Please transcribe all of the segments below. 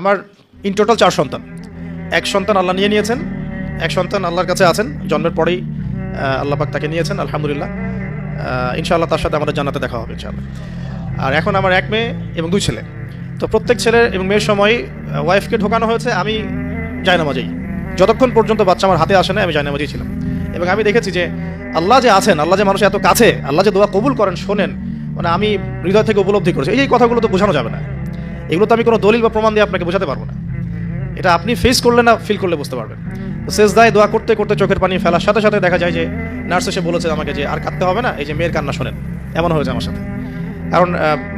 আমার in total চার সন্তান। এক সন্তান আল্লাহ নিয়ে নিয়েছেন এক সন্তান আল্লাহর কাছে আছেন জন্মের পরেই আহ, আল্লাহ পাক তাকে নিয়েছেন আলহামদুলিল্লাহ। ইনশাআল্লাহ তার সাথে আমাদের জানাতে দেখা হবে ইনশাআল্লাহ। আর এখন আমার এক মেয়ে এবং দুই ছেলে। তো প্রত্যেক ছেলে এবং মেয়ের সময় ওয়াইফকে ঢোকানো হয়েছে আমি জায়নামাজেই। যতক্ষণ পর্যন্ত বাচ্চা আমার হাতে আসে না আমি জায়নামাজেই ছিলাম। এবং আমি দেখেছি যে আল্লাহ যে আছেন আল্লাহ যে মানুষ এত কাছে আল্লাহ যে দোয়া কবুল করেন শোনেন মানে আমি হৃদয় থেকে উপলব্ধি করেছি। এই কথাগুলো তো বোঝানো যাবে না। এগুলো তো আমি কোনো দলিল বা প্রমাণ দিয়ে আপনাকে বোঝাতে পারব না। এটা আপনি ফেস করলে না ফিল করলে বুঝতে পারবেন। তো শেষ দায় দোয়া করতে করতে চোখের পানি ফেলার সাথে সাথে দেখা যায় যে নার্স এসে বলেছে আমাকে যে আর কাঁদতে হবে না, এই যে মেয়ের কান্না শোনেন, এমন হয়েছে আমার সাথে। কারণ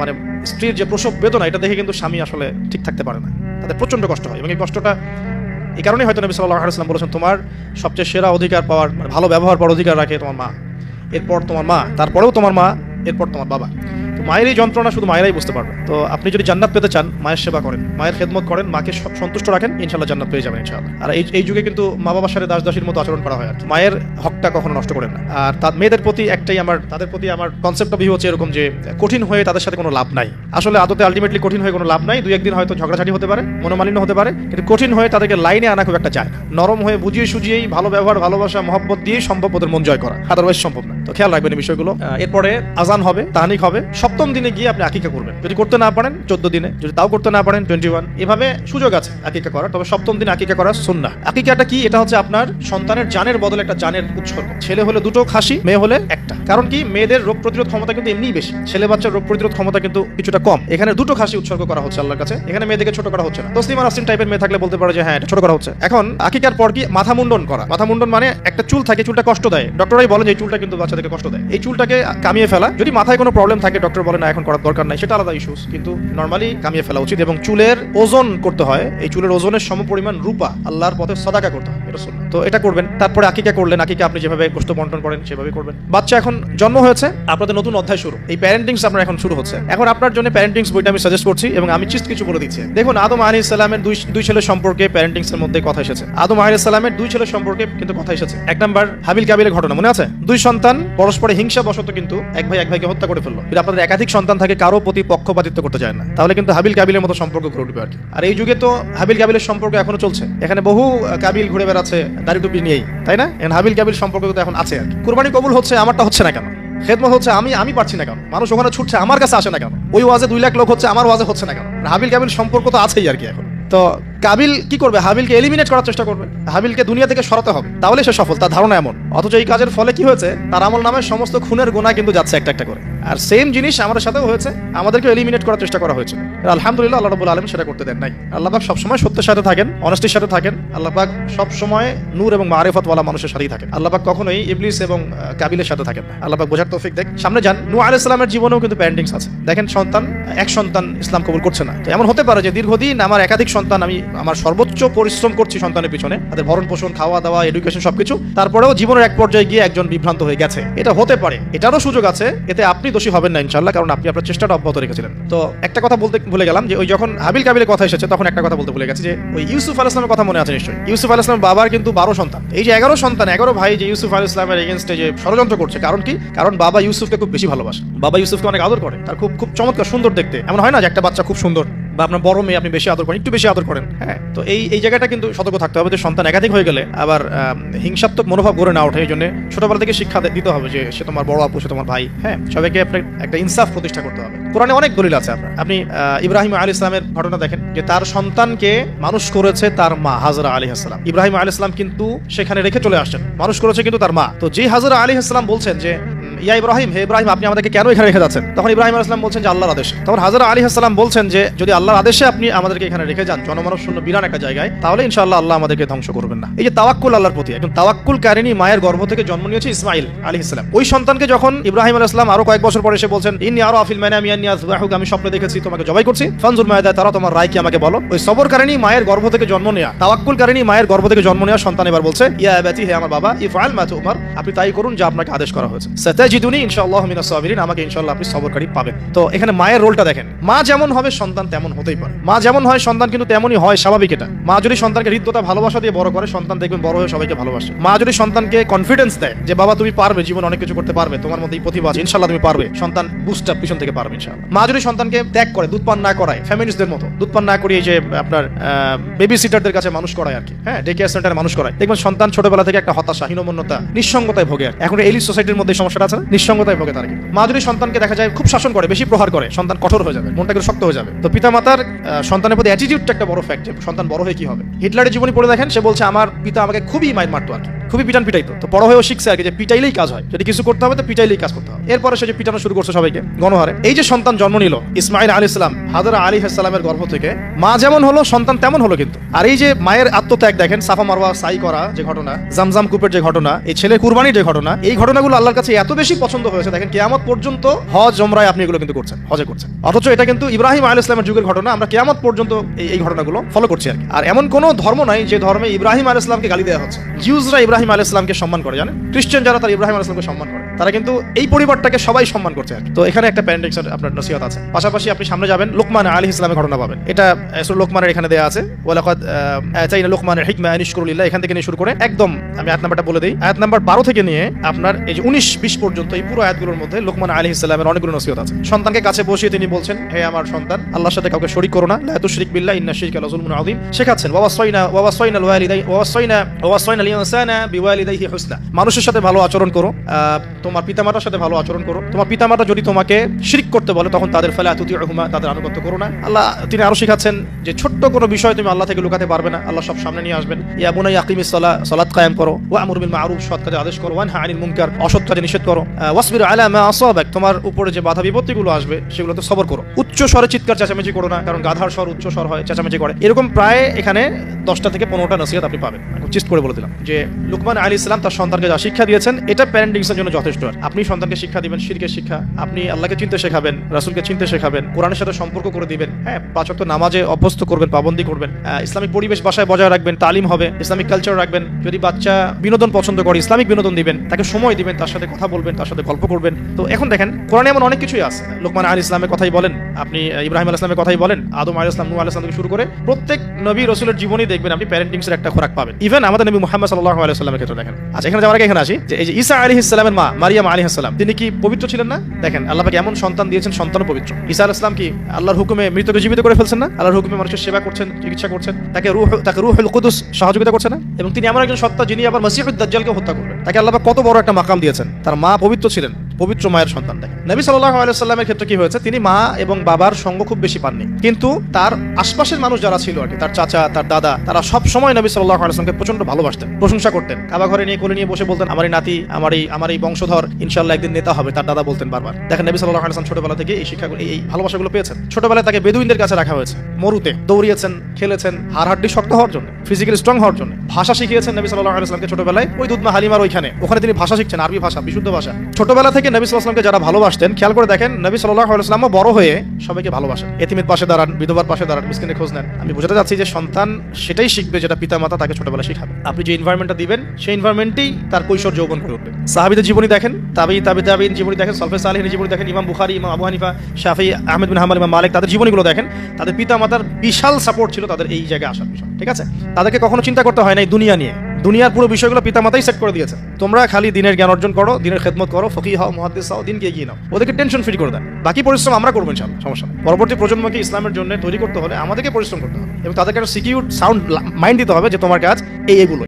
মানে স্ত্রীর যে প্রসব বেদনা, এটা দেখে কিন্তু স্বামী আসলে ঠিক থাকতে পারে না। তাদের প্রচণ্ড কষ্ট হয় এবং এই কষ্টটা এই কারণেই হয়তো নবী সাল্লাহ আলাইসাল্লাম বলেছেন, তোমার সবচেয়ে সেরা অধিকার পাওয়ার মানে ভালো ব্যবহার পাওয়ার অধিকার রাখে তোমার মা। এরপর তোমার মা, তারপরেও তোমার মা, এরপর তোমার বাবা। তো মায়ের এই যন্ত্রণা শুধু মায়েরাই বুঝতে পারবে। তো আপনি যদি জান্নাত পেতে চান, মায়ের সেবা করেন, মায়ের খেদমত করেন, মাকে সন্তুষ্ট রাখেন ইনশাল্লাহ জান্নাত পেয়ে যাবেন ইনশাল্লাহ আর এই যুগে কিন্তু মা বাবার সাথে দাস দাসীর মতো আচরণ করা হয় আর মায়ের হকটা কখনো নষ্ট করেন না। আর তার মেয়েদের প্রতি একটাই আমার তাদের প্রতি আমার কনসেপ্ট অফ ভিউ হচ্ছে এরকম যে, কঠিন হয়ে তাদের সাথে কোনো লাভ নাই। আসলে আদতে আলটিমেটলি কঠিন হয়ে কোনো লাভ নাই। দুই একদিন হয়তো ঝগড়াঝাটি হতে পারে, মনোমালিন্য হতে পারে, কিন্তু কঠিন হয়ে তাদেরকে লাইনে আনা খুব একটা যায় নরম হয়ে বুঝিয়ে সুজিয়েই ভালো ব্যবহার, ভালোবাসা, মহব্বত দিয়ে সম্ভব ওদের মন জয় করা। আদারওয়াইজ সম্ভব না। তো খেয়াল রাখবেন এই বিষয়গুলো। এরপরে আজান হবে, তাহানিক হবে সপ্তম দিনে গিয়ে আপনি আকিকা করবেন। যদি করতে না পারেন, চোদ্দ দিনে। যদি তাও করতে না পারেন টোয়েন্টি ওয়ান এভাবে সুযোগ আছে আকিকা করার। তবে সপ্তম দিন আকিকা করা সুন্না আকিকাটা কি? এটা হচ্ছে আপনার সন্তানের জানের বদলে একটা জানের উৎসর্গ। ছেলে হলে দুটো খাসি, মেয়ে হলে একটা। কারণ কি? মেয়েদের রোগ প্রতিরোধ ক্ষমতা কিন্তু এমনিই বেশি। ছেলে বাচ্চার রোগ প্রতিরোধ ক্ষমতা কিন্তু কিছুটা কম। এখানে দুটো খাসি উৎসর্গ করা হচ্ছে আল্লাহর কাছে। এখানে মেয়েদেরকে ছোট করা হচ্ছে না। তসলিমা নাসরিন টাইপের মেয়ে থাকলে বলতে পারে যে হ্যাঁ এটা ছোট করা হচ্ছে। এখন আকিকার পর কি? মাথা মুন্ডন করা। মাথা মুন্ডন মানে একটা চুল থাকে, চুলটা কষ্ট দেয়। ডক্টরাই বলেন যে চুলটা কিন্তু বাচ্চাদেরকে কষ্ট দেয়। এই চুলটাকে কামিয়ে ফেলা। যদি মাথায় কোনো প্রবলেম থাকে ডক্টর বলে না, এখন করার দরকার নাই, সেটা আলাদা ইস্যুস কিন্তু নর্মালি কামিয়ে ফেলা উচিত এবং চুলের ওজন করতে হয়। এই চুলের ওজনের সমপরিমাণ রূপা আল্লাহর পথে সদাকা করতে হয়। সুন্নাহ। তো এটা করবেন, তারপরে আকিকা করলেন, আকিকা আপনি যেভাবে গোষ্ঠ বন্টন করেন সেভাবে করবেন। বাচ্চা এখন জন্ম হয়েছে, আপনাদের নতুন অধ্যায় শুরু। এই প্যারেন্টিংস আপনার এখন শুরু হচ্ছে। এখন আপনার জন্য প্যারেন্টিংস বইটা আমি সাজেস্ট করছি এবং আমি চিস্ট কিছু বলে দিচ্ছি। দেখুন, আদম আলী ইসলামের দুই দুই ছেলের সম্পর্কে প্যারেন্টিংস এর মধ্যে কথা এসেছে। আদম আলী ইসলামের দুই ছেলের সম্পর্কে কিন্তু কথা এসেছে। এক নাম্বার, হাবিল কাবিলের ঘটনা, মনে আছে? দুই সন্তান পরস্পরে হিংসা বশত কিন্তু এক ভাই এক ভাইকে হত্যা করে ফেলল। যদি আপনাদের একাধিক সন্তান থাকে, কারও প্রতি পক্ষপাতিত্ব করতে যায় না। তাহলে কিন্তু হাবিল কাবিলের মতো সম্পর্ক ঘুরে উঠবে আর এই যুগে তো হাবিল কাবিলের সম্পর্ক এখনও চলছে। এখানে বহু কাবিল ঘুরে বেড়াচ্ছে দাড়ি টুপি নিয়েই, তাই না? এখন হাবিল কাবিল সম্পর্ক তো এখন আছে আর। কুরবানি কবুল হচ্ছে, আমারটা হচ্ছে না কেন? খেদমত হচ্ছে, আমি আমি পারছি না কেন? মানুষ ওখানে ছুটছে, আমার কাছে আসে না কেন? ওই ওয়াজে দুই লাখ লোক হচ্ছে, আমার ওয়াজে হচ্ছে না কেন? হাবিল কাবিল সম্পর্ক তো আছেই আর কি এখন। তো কাবিল কি করবে? হাবিলকে এলিমিনেট করার চেষ্টা করবে। হাবিলকে দুনিয়া থেকে সরাতে হবে। তাহলে সে সফল, তার ধারণা এমন। অথচ এই কাজের ফলে কি হয়েছে? তার আমল নামে সমস্ত খুনের গোনা কিন্তু যাচ্ছে একটা একটা করে। আর সেম জিনিস আমাদের সাথেও হয়েছে। আমাদেরকে এলিমিনেট করার চেষ্টা করা হয়েছে। আলহামদুলিল্লাহ আল্লাহ রবুল আলম সেটা করতে দেন নাই। আল্লাহ পাক সবসময় সত্যের সাথে থাকেন অনেস্টির সাথে থাকেন। আল্লাহ পাক সবসময় নূর এবং মারেফতওয়ালা মানুষের সাথেই থাকেন। আল্লাহ পাক কখনোই ইবলিস এবং কাবিলের সাথে থাকেন না। আল্লাহ পাক বোঝার তৌফিক দেখ। সামনে যান নূ আলাইহিস সালামের জীবনেও কিন্তু প্যারেন্টিংস আছে। দেখেন সন্তান, এক সন্তান ইসলাম কবুল করছে না। তো এমন হতে পারে যে দীর্ঘদিন আমার একাধিক সন্তান, আমি আমার সর্বোচ্চ পরিশ্রম করছি সন্তানের পিছনে। তাদের ভরণ পোষণ, খাওয়া দাওয়া এডুকেশন সবকিছু। তারপরেও জীবনের এক পর্যায়ে গিয়ে একজন বিভ্রান্ত হয়ে গেছে। এটা হতে পারে। এটারও সুযোগ আছে। এতে আপনি দোষী হবেন না ইনশাল্লাহ কারণ আপনি আপনার চেষ্টাটা অব্যাহত রেখেছিলেন। তো একটা কথা বলতে ভুলে গেলাম যে ওই যখন হাবিল কাবিলের কথা এসেছে, তখন একটা কথা বলতে ভুলে গেছে যে ওই ইউসুফ আল ইসলামের কথা মনে আছে নিশ্চয়ই? ইউসুফ আল ইসলামের বাবার কিন্তু বারো সন্তান। এই যে এগারো সন্তান, এগারো ভাই যে ইউসুফ আল ইসলামের এগেনস্টে যে ষড়যন্ত্র করছে, কারণ কি? কারণ বাবা ইউসুফকে খুব বেশি ভালোবাসে। বাবা ইউসুফকে অনেক আদর করে, তার খুব খুব চমৎকার সুন্দর দেখতে। এমন হয় না যে একটা বাচ্চা খুব সুন্দর বা আপনার বড় মেয়ে আপনি বেশি আদর করেন একটু বেশি আদর করেন। হ্যাঁ। তো এই এই জায়গাটা কিন্তু সতর্ক থাকতে হবে যে সন্তান একাধিক হয়ে গেলে আবার হিংসাত্মক মনোভাব গড়ে না ওঠে। এই জন্য ছোটবেলা থেকে শিক্ষা দিতে হবে যে সে তোমার বড় আপু সে তোমার ভাই হ্যাঁ? সবাইকে আপনার একটা ইনসাফ প্রতিষ্ঠা করতে হবে। কোরআনে অনেক দলিল আছে আপনার। আপনি আহ, ইব্রাহিম আলী ইসলামের ঘটনা দেখেন যে তার সন্তানকে মানুষ করেছে তার মা হাজরা আলী আসসালাম ইব্রাহিম আলী ইসলাম কিন্তু সেখানে রেখে চলে আসছেন মানুষ করেছে কিন্তু তার মা। তো যে হাজরা আলী ইসলাম বলছেন যে ইয়া ইব্রাহিম, হে ইব্রাহিম, আপনি আমাদেরকে কেন এখানে রেখে যাচ্ছেন? তখন ইব্রাহিম আলাইহিস সালাম বলছেন যে আল্লাহর আদেশ। তখন হাজারা আলী আসসালাম বলছেন যে, যদি আল্লাহর আদেশে আপনি আমাদেরকে এখানে রেখে যান, জনমানব শূন্য বিরান একটা জায়গায়, তাহলে ইনশাআল্লাহ আল্লাহ আমাদেরকে ধ্বংস করবেন না। এই যে তাওয়াক্কুল আল্লাহর প্রতি, একজন তাওয়াক্কুল কারিনী মায়ের গর্ভ থেকে জন্ম নিয়েছে ইসমাইল আলী ইসলাম ওই সন্তানকে যখন ইব্রাহিম সালাম আরও কয়েক বছর পরে এসে বলছেন, ইন্নি আরও আফিল মানে আমি আমি স্বপ্নে দেখেছি, তোমাকে জবাই করছি। ফানজুর মায়দা তারা তোমার রায় কি আমাকে বলো? ওই সবর কারিনী মায়ের গর্ভ থেকে জন্ম নেওয়া তাওয়াক্কুল কারিনী মায়ের গর্ভ থেকে জন্ম নেওয়া সন্তান এবার বলছে, ইয়া আবাতি, হে আমার বাবা, ইফআল মা তুমার আপনি তাই করুন যা আপনাকে আদেশ করা হয়েছে। সাতাজিদুনি ইনশাআল্লাহ মিনাস সাবিরিন, আমাকে ইনশাআল্লাহ আপনি সবরকারী পাবেন। তো এখানে মায়ের রোলটা দেখেন। মা যেমন হবে, সন্তান তেমন হতেই পারে। মা যেমন হয়, সন্তান কিন্তু তেমনই হয়, স্বাভাবিক এটা। মা যদি সন্তানকে হৃদ্যতা, ভালোবাসা দিয়ে বড় করে, সন্তান দেখবেন বড় হয়ে সবাইকে ভালোবাসে। মা যদি সন্তানকে কনফিডেন্স দেয় যে, বাবা, তুমি পারবে, জীবন অনেক কিছু করতে পারবে, তোমার মধ্যে এই প্রতিভা আছে, ইনশাআল্লাহ তুমি পারবে। সন্তান বুস্ট আপ পিছন থেকে পারবে, ইনশাআল্লাহ। মা যদি সন্তানকে ত্যাগ করে, দুধ পান না করায় ফ্যামিলিস্টদের মতো, দুধ পান না করিয়ে যে, আপনার বেবি সিটারদের কাছে মানুষ করায় আর কি হ্যাঁ ডে কেয়ার সেন্টারে মানুষ করায়। দেখবেন সন্তান ছোটবেলা থেকে একটা হতাশা, হীনমন্যতা, নিঃসঙ্গতায় ভোগে এখন এলিট সোসাইটির মধ্যে সমস্যাটা আছে? নিঃসঙ্গতায় ভোগে তার কি মা যদি সন্তানকে দেখা যায় খুব শাসন করে বেশি প্রহার করে সন্তান কঠোর হয়ে যাবে মনটা একটু শক্ত হয়ে যাবে। তো পিতামাতার আহ, সন্তানের প্রতি অ্যাটিটিউডটা একটা বড় ফ্যাক্ট সন্তান বড় হয়ে কি হবে। হিটলারের জীবনী পড়ে দেখেন সে বলছে আমার পিতা আমাকে খুবই মাইর মারতো আর খুবই পিটান পিটাইতো। তো বড় হয়েও শিখছে আর কি যে পিটাইলেই কাজ হয় যদি কিছু করতে হবে তো পিটাইলেই কাজ করতে হবে। এরপরে সে যে পিটানো শুরু করছে সবাইকে গণহারে। এই যে সন্তান জন্ম নিল ইসমাইল আলী ইসলাম হাজরা আলী ইসলামের গর্ভ থেকে মা যেমন হলো সন্তান তেমন হলো কিন্তু। আর এই যে মায়ের আত্মত্যাগ দেখেন সাফা মারওয়া সাই করা যে ঘটনা জামজাম কুপের যে ঘটনা এই ছেলে কুরবানির যে ঘটনা এই ঘটনাগুলো আল্লাহর কাছে এত বেশি পছন্দ হয়েছে। দেখেন, কেয়ামত পর্যন্ত হজ জমরায় আপনি এগুলো কিন্তু করছেন, হজে করছেন। অথচ এটা কিন্তু ইব্রাহিম আল ইসলামের যুগের ঘটনা, আমরা কেয়ামত পর্যন্ত এই এই ঘটনাগুলো ফলো করছি আর কি। আর এমন কোনো ধর্ম নাই যে ধর্মে ইব্রাহিম আল ইসলামকে গালি দেওয়া হচ্ছে। জিউজরা ইব্রাহিম আল ইসলামকে সম্মান করে, জানেন? খ্রিস্টান যারা, তার ইব্রাহিম আল ইসলামকে সম্মান করে। তারা কিন্তু এই পরিবারটাকে সবাই সম্মান করছে আর তো এখানে একটা প্যারেন্টিংস আপনার নসিহত আছে। পাশাপাশি আপনি সামনে যাবেন, লোকমান আলী ইসলামের ঘটনা পাবেন। এটা লোকমানের এখানে দেয়া আছে। ওয়ালাকাদ চাই না লোকমানের হিকমা আনিশকুরুল্লাহ এখান থেকে নিয়ে শুরু করে একদম, আমি আয়াত নাম্বারটা বলে দিই। আয়াত নাম্বার বারো থেকে নিয়ে আপনার এই যে উনিশ বিশ পর্যন্ত এই পুরো আয়াতগুলোর মধ্যে লোকমান আলী ইসলামের অনেকগুলো নসিহত আছে। সন্তানকে কাছে বসিয়ে তিনি বলছেন, হে আমার সন্তান, আল্লাহর সাথে কাউকে শরিক করো না। লা শরিক বিল্লাহ, ইন্না শিরকা লাযুলমুন আযীম। শেখাচ্ছেন ওয়াসাইনা ওয়াসাইনা আল ওয়ালিদাই ওয়াসাইনা ওয়াসাইনা আল ইনসানা বিওয়ালিদাইহি হুসনা। মানুষের সাথে ভালো আচরণ করো। তোমার পিতামাতার সাথে ভালো আচরণ করো। তোমার পিতামাতা যদি তোমাকে শিরিক করতে বলে, তখন তাদের ফেলে আতুতিউহুমা তাদের আনুগত্য করো না। আল্লাহ, তিনি আরও শিখাচ্ছেন যে ছোট্ট কোনো বিষয় তুমি আল্লাহ থেকে লুকাতে পারবে না। আল্লাহ সব সামনে নিয়ে আসবেন। ইয়া বুনাই আকিমিস সালাহ সালাত কায়েম করো। ওয়া আমরু বিল মারুফ, সৎ কাজে আদেশ করো। ওয়ানহা আনিল মুনকার, অসৎ কাজে নিষেধ করো। ওয়াসবির আলা মা আসাবাক, তোমার উপরে যে বাধা বিপত্তিগুলো আসবে সেগুলোতে সবর করো। উচ্চ স্বরে চিৎকার চেঁচামেচি করো না, কারণ গাধার স্বর উচ্চ স্বর হয়, চেঁচামেচি করে। এরকম প্রায় এখানে দশটা থেকে পনেরোটা নসিহত আপনি পাবেন। চিস্ট করে বলে দিলাম যে লুকমান আলী ইসলাম তার সন্তানকে যা শিক্ষা দিয়েছেন, এটা প্যারেন্টিংসের জন্য যথেষ্ট। আর আপনি সন্তানকে শিক্ষা দিবেন শিরকের শিক্ষা। আপনি আল্লাহকে চিনতে শেখাবেন, রাসুলকে চিনতে শেখাবেন, কোরআনের সাথে সম্পর্ক করে দিবেন। হ্যাঁ পাঁচক নামাজে অভ্যস্ত করবেন, পাবন্দি করবেন। ইসলামিক পরিবেশ বাসায় বজায় রাখবেন, তালিম হবে, ইসলামিক কালচার রাখবেন। যদি বাচ্চা বিনোদন পছন্দ করে, ইসলামিক বিনোদন দিবেন, তাকে সময় দিবেন, তার সাথে কথা বলবেন, তার সাথে গল্প করবেন। তো এখন দেখেন, কোরআনে এমন অনেক কিছুই আছে। লোকমান আলী ইসলামের কথাই বলেন, আপনি ইব্রাহিম আল ইসলামের কথাই বলেন, আদম আলী ইসলাম নূ আলী ইসলাম থেকে শুরু করে প্রত্যেক নবী রসুলের জীবনই দেখবেন আপনি প্যারেন্টিংসের একটা খোরাক পাবেন। ইভেন আমাদের নবী মুহাম্মদ সাল্লাহ আলী ক্ষেত্রে দেখেন। আচ্ছা এখানে যাওয়ার আগে এখানে আসি। যে এই যে ঈসা আলী ইসলামের মা মারিয়াম আলী হাসালাম তিনি কি পবিত্র ছিলেন না? দেখেন আল্লাহকে এমন সন্তান দিয়েছেন সন্তান পবিত্র। ঈসা আল ইসলাম কি আল্লাহর হুকুমে মৃতকে জীবিত করে ফেলছেন না? আল্লাহর হুকুমে মানুষের সেবা করছেন, চিকিৎসা করছেন, তাকে রুহ তাকে রুহ কুদুস সহযোগিতা করছে না? এবং তিনি এমন একজন সত্তা যিনি আবার মসিহুদ দাজ্জালকে হত্যা করবেন। তাকে আল্লাহ কত বড় একটা মাকাম দিয়েছেন। তার মা পবিত্র ছিলেন। পবিত্র মায়ের সন্তান দেখেন। নবী সাল্লাহ আলাইসাল্লামের ক্ষেত্রে কি হয়েছে? তিনি মা এবং বাবার সঙ্গ খুব বেশি পাননি। কিন্তু তার আশপাশের মানুষ যারা ছিল আর কি, তার চাচা, তার দাদা, তারা সব সময় নবী সাল্লাহ আলাইসলামকে প্রচণ্ড ভালোবাসতেন, প্রশংসা করতেন। কাবা ঘরে নিয়ে কোলে নিয়ে বসে বলতেন আমার নাতি আমার এই আমার এই বংশধর ইনশাল্লাহ একদিন নেতা হবে, তার দাদা বলতেন বারবার। দেখেন নবী সাল্লাহ আলাইসলাম ছোটবেলা থেকে এই শিক্ষাগুলো, এই- ভালোবাসাগুলো পেয়েছেন। ছোটবেলায় তাকে বেদুইনদের কাছে রাখা হয়েছে, মরুতে দৌড়িয়েছেন, খেলেছেন হাড় হাড্ডি শক্ত হওয়ার জন্য ফিজিক্যালি স্ট্রং হওয়ার জন্য। ভাষা শিখিয়েছেন নবী সাল্লাহ আলাইসলামকে ছোটবেলায়, ওই দুধমা হালিমার ওইখানে। ওখানে তিনি ভাষা শিখছেন, আরবি ভাষা, বিশুদ্ধ ভাষা। ছোটবেলা থেকে নবী সাল্লাহামকে যারা ভালোবাসতেন, খেয়াল করে দেখেন, নবী সাল্লাহ বড় হয়ে সবাইকে ভালোবাসেন। এতিমের পাশে দাঁড়ান, বিধবার পাশে দাঁড়ান মিসকিনের খোঁজ নেন। আমি বোঝাতে চাচ্ছি যে সন্তান সেটাই শিখবে যেটা পিতা মাতা তাকে ছোটবেলা শিখাবে। আপনি যে এনভায়রনমেন্টটা দিবেন, সেই এনভায়রনমেন্টেই তার কৈশোর যৌবন করে উঠবে। সাহাবিদের জীবনী দেখেন, তাবি তাবি তাবিন জীবনী দেখেন, সলফে সালেহিনের জীবনী দেখেন, Imam Bukhari, Imam Abu Hanifa, Shafi, Ahmed bin Hammal Imam Malik, তাদের জীবনীগুলো দেখেন। তাদের পিতা মাতার বিশাল সাপোর্ট ছিল তাদের এই জায়গায় আসার বিষয় ঠিক আছে? তাদেরকে কখনো চিন্তা করতে হয় না এই দুনিয়া নিয়ে। দুনিয়ার পুরো বিষয়গুলো পিতামাতাই সেট করে দিয়েছে। তোমরা খালি দিনের জ্ঞান অর্জন করো, দিনের খেদমত করো ফকি হও মহাদ্দেশ হও, দিনকে এগিয়ে নাও। ওদেরকে টেনশন ফ্রি করে দেন। বাকি পরিশ্রম আমরা করব ইনশাল্লাহ সমস্যা পরবর্তী প্রজন্মকে ইসলামের জন্য তৈরি করতে হলে আমাদেরকে পরিশ্রম করতে হবে। এবং তাদেরকে একটা সিকিউর সাউন্ড মাইন্ড দিতে হবে যে তোমার কাজ এই এগুলো